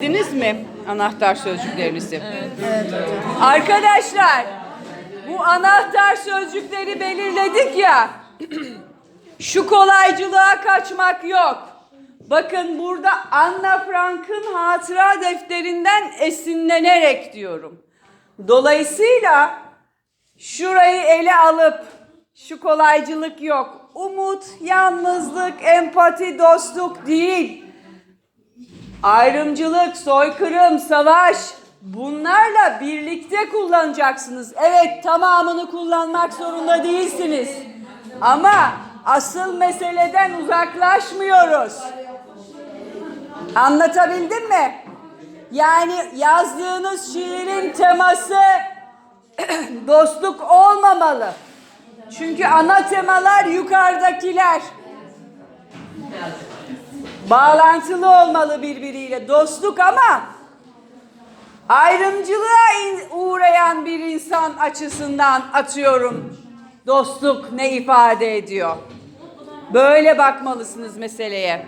Bildiniz mi anahtar sözcüklerinizi? Arkadaşlar bu anahtar sözcükleri belirledik ya. Şu kolaycılığa kaçmak yok. Bakın burada Anna Frank'ın hatıra defterinden esinlenerek diyorum. Dolayısıyla şurayı ele alıp şu kolaycılık yok. Umut, yalnızlık, empati, dostluk değil. Ayrımcılık, soykırım, savaş bunlarla birlikte kullanacaksınız. Evet tamamını kullanmak zorunda değilsiniz. Ama asıl meseleden uzaklaşmıyoruz. Anlatabildim mi? Yani yazdığınız şiirin teması dostluk olmamalı. Çünkü ana temalar yukarıdakiler. Bağlantılı olmalı birbiriyle dostluk ama ayrımcılığa uğrayan bir insan açısından atıyorum. Dostluk ne ifade ediyor? Böyle bakmalısınız meseleye.